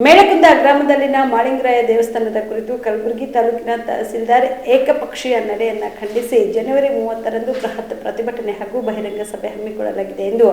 ಮೇಳಕುಂದ ಗ್ರಾಮದಲ್ಲಿನ ಮಾಳಿಂಗರಾಯ ದೇವಸ್ಥಾನದ ಕುರಿತು ಕಲಬುರಗಿ ತಾಲೂಕಿನ ತಹಸೀಲ್ದಾರ್ ಏಕಪಕ್ಷೀಯ ನಡೆಯನ್ನ ಖಂಡಿಸಿ ಜನವರಿ ಮೂವತ್ತರಂದು ಬೃಹತ್ ಪ್ರತಿಭಟನೆ ಹಾಗೂ ಬಹಿರಂಗ ಸಭೆ ಹಮ್ಮಿಕೊಳ್ಳಲಾಗಿದೆ ಎಂದು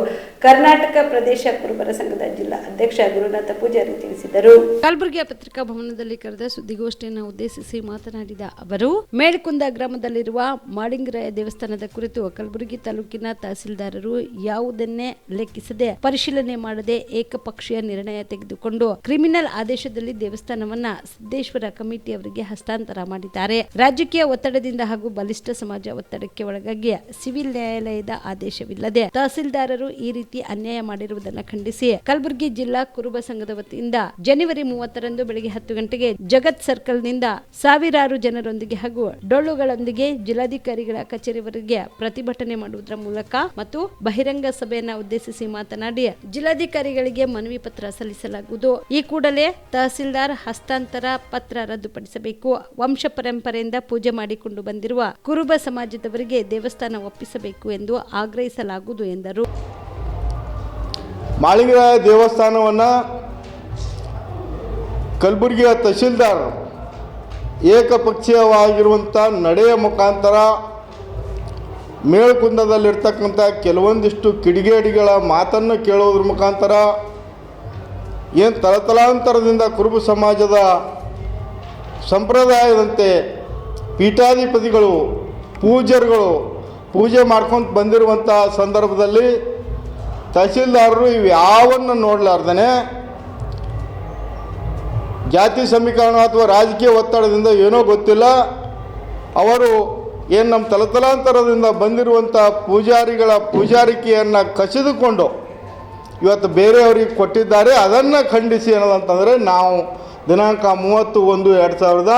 ಕರ್ನಾಟಕ ಪ್ರದೇಶ ಕುರುಬರ ಸಂಘದ ಜಿಲ್ಲಾ ಅಧ್ಯಕ್ಷ ಗುರುನಾಥ ಪೂಜಾರಿ ತಿಳಿಸಿದರು. ಕಲಬುರಗಿಯ ಪತ್ರಿಕಾ ಭವನದಲ್ಲಿ ಕರೆದ ಸುದ್ದಿಗೋಷ್ಠಿಯನ್ನು ಉದ್ದೇಶಿಸಿ ಮಾತನಾಡಿದ ಅವರು ಮೇಳಕುಂದ ಗ್ರಾಮದಲ್ಲಿರುವ ಮಾಳಿಂಗರಾಯ ದೇವಸ್ಥಾನದ ಕುರಿತು ಕಲಬುರಗಿ ತಾಲೂಕಿನ ತಹಸೀಲ್ದಾರರು ಯಾವುದನ್ನೇ ಲೆಕ್ಕಿಸದೆ ಪರಿಶೀಲನೆ ಮಾಡದೆ ಏಕಪಕ್ಷೀಯ ನಿರ್ಣಯ ತೆಗೆದುಕೊಂಡು ಕ್ರಿಮಿನಲ್ ಆದೇಶದಲ್ಲಿ ದೇವಸ್ಥಾನವನ್ನ ಸಿದ್ದೇಶ್ವರ ಕಮಿಟಿ ಅವರಿಗೆ ಹಸ್ತಾಂತರ ಮಾಡಿದ್ದಾರೆ. ರಾಜಕೀಯ ಒತ್ತಡದಿಂದ ಹಾಗೂ ಬಲಿಷ್ಠ ಸಮಾಜ ಒತ್ತಡಕ್ಕೆ ಒಳಗಾಗಿ ಸಿವಿಲ್ ನ್ಯಾಯಾಲಯದ ಆದೇಶವಿಲ್ಲದೆ ತಹಸೀಲ್ದಾರರು ಈ ರೀತಿ ಅನ್ಯಾಯ ಮಾಡಿರುವುದನ್ನು ಖಂಡಿಸಿ ಕಲಬುರಗಿ ಜಿಲ್ಲಾ ಕುರುಬ ಸಂಘದ ವತಿಯಿಂದ ಜನವರಿ ಮೂವತ್ತರಂದು ಬೆಳಗ್ಗೆ ಹತ್ತು ಗಂಟೆಗೆ ಜಗತ್ ಸರ್ಕಲ್ನಿಂದ ಸಾವಿರಾರು ಜನರೊಂದಿಗೆ ಹಾಗೂ ಡೊಳ್ಳುಗಳೊಂದಿಗೆ ಜಿಲ್ಲಾಧಿಕಾರಿಗಳ ಕಚೇರಿವರೆಗೆ ಪ್ರತಿಭಟನೆ ಮಾಡುವುದರ ಮೂಲಕ ಮತ್ತು ಬಹಿರಂಗ ಸಭೆಯನ್ನ ಉದ್ದೇಶಿಸಿ ಮಾತನಾಡಿ ಜಿಲ್ಲಾಧಿಕಾರಿಗಳಿಗೆ ಮನವಿ ಪತ್ರ ಸಲ್ಲಿಸಲಾಗುವುದು. ಈ ಕೂಡಲೇ ತಹಸೀಲ್ದಾರ್ ಹಸ್ತಾಂತರ ಪತ್ರ ರದ್ದುಪಡಿಸಬೇಕು. ವಂಶ ಪರಂಪರೆಯಿಂದ ಪೂಜೆ ಮಾಡಿಕೊಂಡು ಬಂದಿರುವ ಕುರುಬ ಸಮಾಜದವರಿಗೆ ದೇವಸ್ಥಾನ ಒಪ್ಪಿಸಬೇಕು ಎಂದು ಆಗ್ರಹಿಸಲಾಗುವುದು ಎಂದರು. ಮಾಳಿಂಗರಾಯ ದೇವಸ್ಥಾನವನ್ನು ಕಲಬುರಗಿಯ ತಹಸೀಲ್ದಾರ್ ಏಕಪಕ್ಷೀಯವಾಗಿರುವಂಥ ನಡೆಯ ಮುಖಾಂತರ ಮೇಳ್ಕುಂದದಲ್ಲಿರ್ತಕ್ಕಂಥ ಕೆಲವೊಂದಿಷ್ಟು ಕಿಡಿಗೇಡಿಗಳ ಮಾತನ್ನು ಕೇಳೋದ್ರ ಮುಖಾಂತರ ಏನು ತಲತಲಾಂತರದಿಂದ ಕುರುಬ ಸಮಾಜದ ಸಂಪ್ರದಾಯದಂತೆ ಪೀಠಾಧಿಪತಿಗಳು, ಪೂಜರುಗಳು ಪೂಜೆ ಮಾಡ್ಕೊಂಡು ಬಂದಿರುವಂಥ ಸಂದರ್ಭದಲ್ಲಿ ತಹಸೀಲ್ದಾರರು ಇವು ಯಾವನ್ನು ನೋಡಲಾರ್ದೇ ಜಾತಿ ಸಮೀಕರಣ ಅಥವಾ ರಾಜಕೀಯ ಒತ್ತಡದಿಂದ ಏನೋ ಗೊತ್ತಿಲ್ಲ. ಅವರು ಏನು ನಮ್ಮ ತಲತಲಾಂತರದಿಂದ ಬಂದಿರುವಂಥ ಪೂಜಾರಿಗಳ ಪೂಜಾರಿಕೆಯನ್ನು ಕಸಿದುಕೊಂಡು ಇವತ್ತು ಬೇರೆಯವರಿಗೆ ಕೊಟ್ಟಿದ್ದಾರೆ, ಅದನ್ನು ಖಂಡಿಸಿ ಏನದಂತಂದರೆ ನಾವು ದಿನಾಂಕ ಮೂವತ್ತು ಒಂದು ಎರಡು ಸಾವಿರದ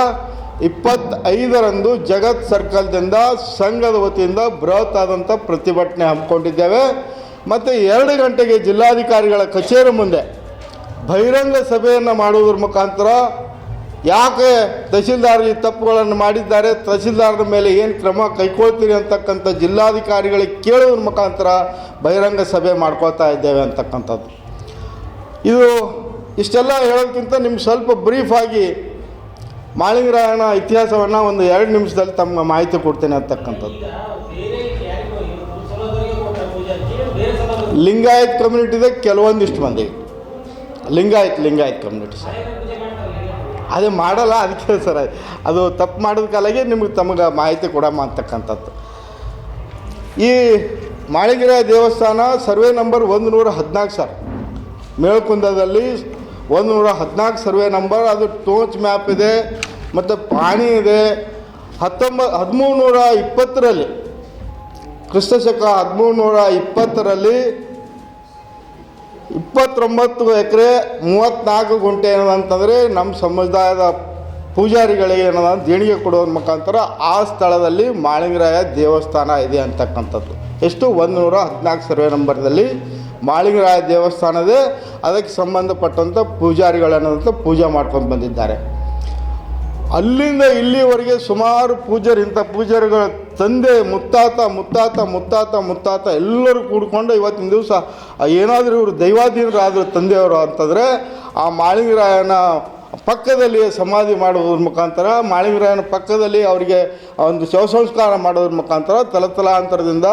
ಇಪ್ಪತ್ತೈದರಂದು ಜಗತ್ ಸರ್ಕಲ್ದಿಂದ ಸಂಘದ ವತಿಯಿಂದ ಬೃಹತ್ ಆದಂಥ ಪ್ರತಿಭಟನೆ ಹಮ್ಮಿಕೊಂಡಿದ್ದೇವೆ. ಮತ್ತು ಎರಡು ಗಂಟೆಗೆ ಜಿಲ್ಲಾಧಿಕಾರಿಗಳ ಕಚೇರಿ ಮುಂದೆ ಬಹಿರಂಗ ಸಭೆಯನ್ನು ಮಾಡುವುದರ ಮುಖಾಂತರ ಯಾಕೆ ತಹಸೀಲ್ದಾರ್ ಈ ತಪ್ಪುಗಳನ್ನು ಮಾಡಿದ್ದಾರೆ? ತಹಸೀಲ್ದಾರರ ಮೇಲೆ ಏನು ಕ್ರಮ ಕೈಗೊಳ್ತೀರಿ ಅಂತಕ್ಕಂಥ ಜಿಲ್ಲಾಧಿಕಾರಿಗಳಿಗೆ ಕೇಳೋದ್ರ ಮುಖಾಂತರ ಬಹಿರಂಗ ಸಭೆ ಮಾಡ್ಕೊಳ್ತಾ ಇದ್ದೇವೆ ಅಂತಕ್ಕಂಥದ್ದು. ಇದು ಇಷ್ಟೆಲ್ಲ ಹೇಳೋದಕ್ಕಿಂತ ನಿಮ್ಗೆ ಸ್ವಲ್ಪ ಬ್ರೀಫಾಗಿ ಮಾಳಿಂಗರಾಯನ ಇತಿಹಾಸವನ್ನು ಒಂದು ಎರಡು ನಿಮಿಷದಲ್ಲಿ ತಮ್ಮ ಮಾಹಿತಿ ಕೊಡ್ತೇನೆ ಅಂತಕ್ಕಂಥದ್ದು. ಲಿಂಗಾಯತ್ ಕಮ್ಯುನಿಟಿದೆ ಕೆಲವೊಂದಿಷ್ಟು ಮಂದಿ. ಲಿಂಗಾಯತ್ ಲಿಂಗಾಯತ್ ಕಮ್ಯುನಿಟಿ ಸರ್ ಅದೇ ಮಾಡಲ್ಲ ಅದಕ್ಕೆ ಸರ್, ಅದು ತಪ್ಪು ಮಾಡಿದ ಕಾಲಾಗೆ ನಿಮಗೆ ತಮಗೆ ಮಾಹಿತಿ ಕೊಡಮ್ಮ ಅಂತಕ್ಕಂಥದ್ದು. ಈ ಮಾಳಿಗೆರೆ ದೇವಸ್ಥಾನ ಸರ್ವೆ ನಂಬರ್ ಒಂದು ನೂರ ಹದಿನಾಲ್ಕು ಸರ್. ಮೇಳ್ಕುಂದದಲ್ಲಿ ಒಂದು ನೂರ ಹದಿನಾಲ್ಕು ಸರ್ವೆ ನಂಬರ್, ಅದು ಟೋಚ್ ಮ್ಯಾಪ್ ಇದೆ, ಮತ್ತು ಪಾಣಿ ಇದೆ. ಹತ್ತೊಂಬತ್ತು ಹದಿಮೂರು ನೂರ ಇಪ್ಪತ್ತರಲ್ಲಿ, ಕ್ರಿಸ್ತಶಕ ಹದಿಮೂರು ನೂರ ಇಪ್ಪತ್ತರಲ್ಲಿ ಇಪ್ಪತ್ತೊಂಬತ್ತು ಎಕರೆ ಮೂವತ್ತ್ನಾಲ್ಕು ಗುಂಟೆ ಏನಂತಂದರೆ ನಮ್ಮ ಸಮುದಾಯದ ಪೂಜಾರಿಗಳಿಗೆ ಏನದ ದೇಣಿಗೆ ಕೊಡೋದ್ರ ಮುಖಾಂತರ ಆ ಸ್ಥಳದಲ್ಲಿ ಮಾಳಿಂಗರಾಯ ದೇವಸ್ಥಾನ ಇದೆ ಅಂತಕ್ಕಂಥದ್ದು. ಎಷ್ಟು? ಒಂದು ನೂರ ಹದಿನಾಲ್ಕು ಸರ್ವೆ ನಂಬರ್ದಲ್ಲಿ ಮಾಳಿಂಗರಾಯ ದೇವಸ್ಥಾನದೇ ಅದಕ್ಕೆ ಸಂಬಂಧಪಟ್ಟಂಥ ಪೂಜಾರಿಗಳನ್ನಂತ ಪೂಜೆ ಮಾಡ್ಕೊಂಡು ಬಂದಿದ್ದಾರೆ. ಅಲ್ಲಿಂದ ಇಲ್ಲಿವರೆಗೆ ಸುಮಾರು ಪೂಜಾರಿ, ಇಂಥ ಪೂಜಾರಿಗಳ ತಂದೆ, ಮುತ್ತಾತ ಮುತ್ತಾತ ಮುತ್ತಾತ ಮುತ್ತಾತ ಎಲ್ಲರೂ ಕೂಡ್ಕೊಂಡು ಇವತ್ತಿನ ದಿವಸ ಏನಾದರೂ ಇವರು ದೈವಾಧೀನರಾದರು ತಂದೆಯವರು ಅಂತಂದರೆ, ಆ ಮಾಳಿಂಗರಾಯನ ಪಕ್ಕದಲ್ಲಿ ಸಮಾಧಿ ಮಾಡುವುದ್ರ ಮುಖಾಂತರ, ಮಾಳಿಂಗರಾಯನ ಪಕ್ಕದಲ್ಲಿ ಅವರಿಗೆ ಒಂದು ಶವ ಸಂಸ್ಕಾರ ಮಾಡೋದ್ರ ಮುಖಾಂತರ ತಲತಲಾಂತರದಿಂದ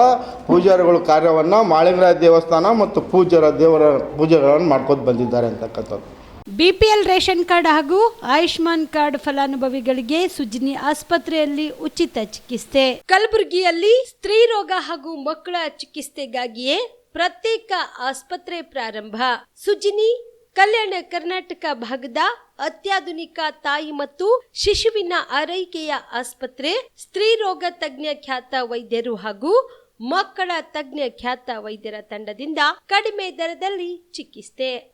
ಪೂಜಾರಿಗಳು ಕಾರ್ಯವನ್ನು ಮಾಳಿಂಗರಾಯ ದೇವಸ್ಥಾನ ಮತ್ತು ಪೂಜಾರ ದೇವರ ಪೂಜೆಗಳನ್ನು ಮಾಡ್ಕೊಂಡು ಬಂದಿದ್ದಾರೆ ಅಂತಕ್ಕಂಥದ್ದು. ಬಿಪಿಎಲ್ ರೇಷನ್ ಕಾರ್ಡ್ ಹಾಗೂ ಆಯುಷ್ಮಾನ್ ಕಾರ್ಡ್ ಫಲಾನುಭವಿಗಳಿಗೆ ಸುಜಿನಿ ಆಸ್ಪತ್ರೆಯಲ್ಲಿ ಉಚಿತ ಚಿಕಿತ್ಸೆ. ಕಲಬುರಗಿಯಲ್ಲಿ ಸ್ತ್ರೀ ರೋಗ ಹಾಗೂ ಮಕ್ಕಳ ಚಿಕಿತ್ಸೆಗಾಗಿಯೇ ಪ್ರತ್ಯೇಕ ಆಸ್ಪತ್ರೆ ಪ್ರಾರಂಭ. ಸುಜಿನಿ, ಕಲ್ಯಾಣ ಕರ್ನಾಟಕ ಭಾಗದ ಅತ್ಯಾಧುನಿಕ ತಾಯಿ ಮತ್ತು ಶಿಶುವಿನ ಆರೈಕೆಯ ಆಸ್ಪತ್ರೆ, ಸ್ತ್ರೀ ರೋಗ ತಜ್ಞ ಖ್ಯಾತ ವೈದ್ಯರು ಹಾಗೂ ಮಕ್ಕಳ ತಜ್ಞ ಖ್ಯಾತ ವೈದ್ಯರ ತಂಡದಿಂದ ಕಡಿಮೆ ದರದಲ್ಲಿ ಚಿಕಿತ್ಸೆ.